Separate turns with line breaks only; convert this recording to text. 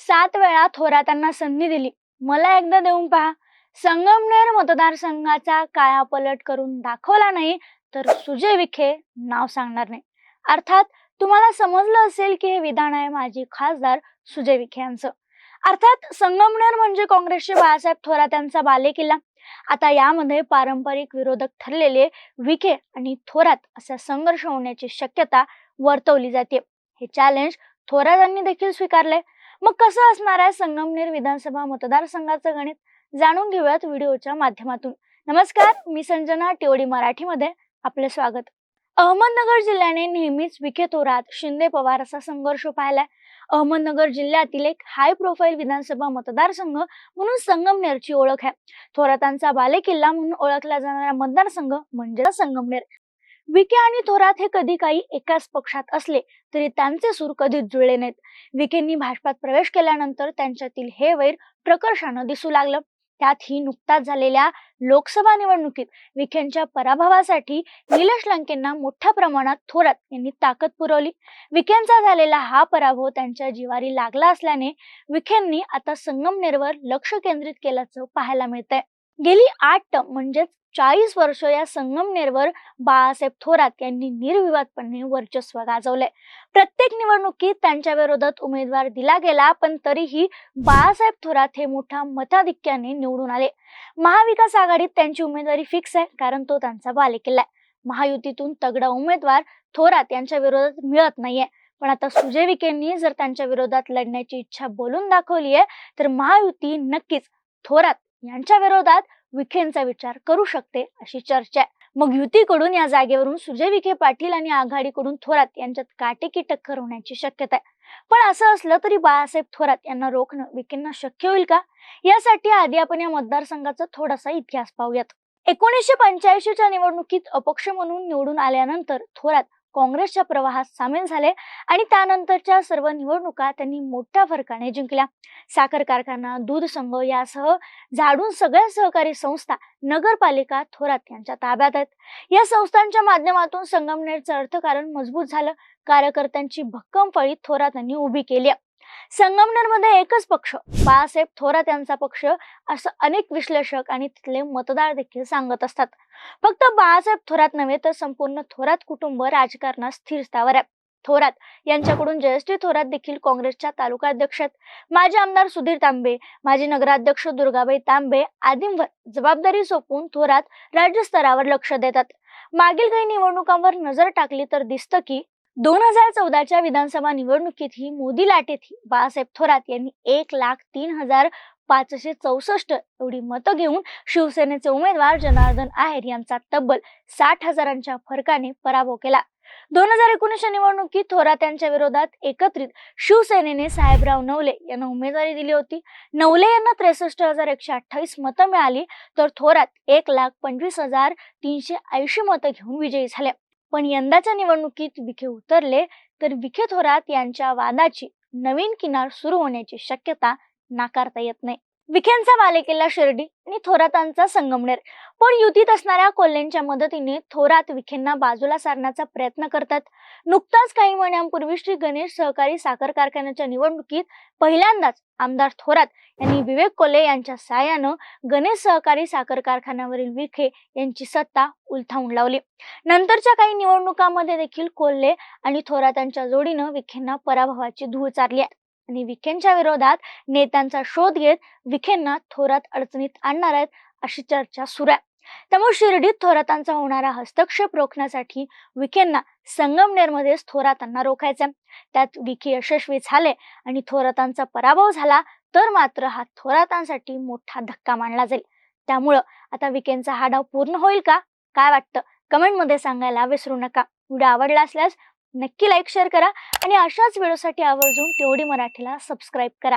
सात वेळा थोरातांना संधी दिली. मला एकदा देऊन पहा. संगमनेर मतदारसंघाचा कायापलट करून दाखवला नाही तर सुजय विखे नाव सांगणार नाही. अर्थात तुम्हाला समजलं असेल की हे विधान आहे माजी खासदार सुजय विखे यांचं. अर्थात संगमनेर म्हणजे काँग्रेसचे बाळासाहेब थोरात यांचा बालेकिल्ला. आता यामध्ये पारंपरिक विरोधक ठरलेले विखे आणि थोरात असा संघर्ष होण्याची शक्यता वर्तवली जाते. हे चॅलेंज थोरातांनी देखील स्वीकारले मग कसं असणार आहे संगमनेर विधानसभा मतदारसंघाचं गणित? जाणून घेऊयात व्हिडिओच्या माध्यमातून. नमस्कार मी संजना टिवडी मराठीमध्ये. आपले स्वागत. अहमदनगर जिल्ह्याने नेहमीच विखे थोरात शिंदे पवार असा संघर्ष पाहिलाय. अहमदनगर जिल्ह्यातील एक हाय प्रोफाईल विधानसभा मतदारसंघ म्हणून संगमनेरची ओळख आहे. थोरातांचा बालेकिल्ला म्हणून ओळखला जाणारा मतदारसंघ म्हणजे संगमनेर. विखे आणि थोरात हे कधी काही एकाच पक्षात असले तरी त्यांचे सूर कधीच जुळले नाहीत. विखेंनी भाजपात प्रवेश केल्यानंतर त्यांच्यातील हे वैर प्रकर्षानं दिसू लागलं. त्यात ही नुकताच झालेल्या लोकसभा निवडणुकीत विखेंच्या पराभवासाठी निलेश लंकेंना मोठ्या प्रमाणात थोरात यांनी ताकद पुरवली. विखेंचा झालेला हा पराभव त्यांच्या जिवारी लागला असल्याने विखेंनी आता संगमनेरवर लक्ष केंद्रित केल्याचं पाहायला मिळतंय. गेली आठ म्हणजेच चाळीस वर्ष या संगमनेरवर बाळासाहेब थोरात यांनी निर्विवादपणे वर्चस्व गाजवले प्रत्येक निवडणुकीत त्यांच्या विरोधात उमेदवार दिला गेला पण तरीही बाळासाहेब थोरात हे मोठ्या मताधिक्याने निवडून आले. महाविकास आघाडीत त्यांची उमेदवारी फिक्स आहे कारण तो त्यांचा बालेकिल्ला आहे. महायुतीतून तगडा उमेदवार थोरात यांच्या विरोधात मिळत नाहीये. पण आता सुजय विखेंनी जर त्यांच्या विरोधात लढण्याची इच्छा बोलून दाखवली आहे तर महायुती नक्कीच थोरात यांच्या विरोधात विखेंचा विचार करू शकते अशी चर्चा आहे. मग युतीकडून या जागेवरून सुजय विखे पाटील आणि आघाडीकडून थोरात यांच्यात काटेकी टक्कर होण्याची शक्यता आहे. पण असं असलं तरी बाळासाहेब थोरात यांना रोखणं विखेंना शक्य होईल का? यासाठी आधी आपण या मतदारसंघाचा थोडासा इतिहास पाहूयात. एकोणीसशे पंच्याऐंशीच्या निवडणुकीत अपक्ष म्हणून निवडून आल्यानंतर थोरात काँग्रेसच्या प्रवाहात सामील झाले आणि त्यानंतरच्या सर्व निवडणुका त्यांनी मोठ्या फरकाने जिंकल्या. साखर कारखाना दूध संघ यासह झाडून सगळ्या सहकारी संस्था नगरपालिका थोरात यांच्या ताब्यात आहेत. या संस्थांच्या माध्यमातून संगमनेरचं अर्थकारण मजबूत झालं. कार्यकर्त्यांची भक्कम फळी थोरात यांनी उभी केली संगमनेरमध्ये एकच पक्ष बाळासाहेब थोरात यांचा पक्ष असं अनेक विश्लेषक आणि तिथले मतदार देखील सांगत असतात. फक्त बाळासाहेब थोरात नव्हे तर संपूर्ण थोरात कुटुंब राजकारणात स्थिरस्थावर आहे. थोरात यांच्याकडून जयश्री थोरात देखील काँग्रेसच्या तालुका अध्यक्ष माजी आमदार सुधीर तांबे माजी नगराध्यक्ष दुर्गाबाई तांबे आदींवर जबाबदारी सोपवून थोरात राज्यस्तरावर लक्ष देतात. मागील काही निवडणुकांवर नजर टाकली तर दिसतं की दोन हजार चौदाच्या विधानसभा निवडणुकीतही मोदी लाटेतही बाळासाहेब थोरात यांनी एक लाख तीन हजार पाचशे चौसष्ट एवढी मतं घेऊन शिवसेनेचे उमेदवार जनार्दन आहेर यांचा तब्बल साठ हजारांच्या फरकाने पराभव केला. दोन हजार एकोणीसच्या निवडणुकीत थोरात यांच्या विरोधात एकत्रित शिवसेनेने साहेबराव नवले यांना उमेदवारी दिली होती. नवले यांना त्रेसष्ट हजार एकशे अठ्ठावीस मतं मिळाली तर थोरात एक लाख पंचवीस हजार तीनशे ऐंशी मतं घेऊन विजयी झाले पण यंदाच्या निवडणुकीत विखे उतरले तर विखे थोरात यांच्या वादाची नवीन किनार सुरू होण्याची शक्यता नाकारता येत नाही. विखेंचा बालेकिल्ला शिर्डी आणि थोरातांचा संगमनेर. पण युतीत असणाऱ्या कोल्हेंच्या मदतीने थोरात विखेंना बाजूला सारण्याचा प्रयत्न करतात. नुकताच काही महिन्यांपूर्वी श्री गणेश सहकारी साखर कारखान्याच्या निवडणुकीत पहिल्यांदाच आमदार थोरात यांनी विवेक कोल्हे यांच्या साहाय्यानं गणेश सहकारी साखर कारखान्यावरील विखे यांची सत्ता उलथावून लावली. नंतरच्या काही निवडणुकांमध्ये देखील कोल्हे आणि थोरातांच्या जोडीनं विखेंना पराभवाची धूळ चारली आहे. आणि विखेंच्या विरोधात नेत्यांचा शोध घेत विखेंना थोरात अडचणीत आणणार आहेत अशी चर्चा सुरू आहे. त्यामुळे शिर्डीत थोरातांचा होणारा हस्तक्षेप रोखण्यासाठी विखेंना संगमनेरमध्येच थोरातांना रोखायचे त्यात विखे यशस्वी झाले आणि थोरातांचा पराभव झाला तर मात्र हा थोरातांसाठी मोठा धक्का मानला जाईल. त्यामुळं आता विकेंचा हा डाव पूर्ण होईल का? काय वाटतं? कमेंटमध्ये सांगायला विसरू नका. व्हिडिओ आवडला असल्यास नक्की लाईक शेअर करा आणि अशाच व्हिडिओसाठी आवर्जून तेवढी मराठीला सबस्क्राईब करा.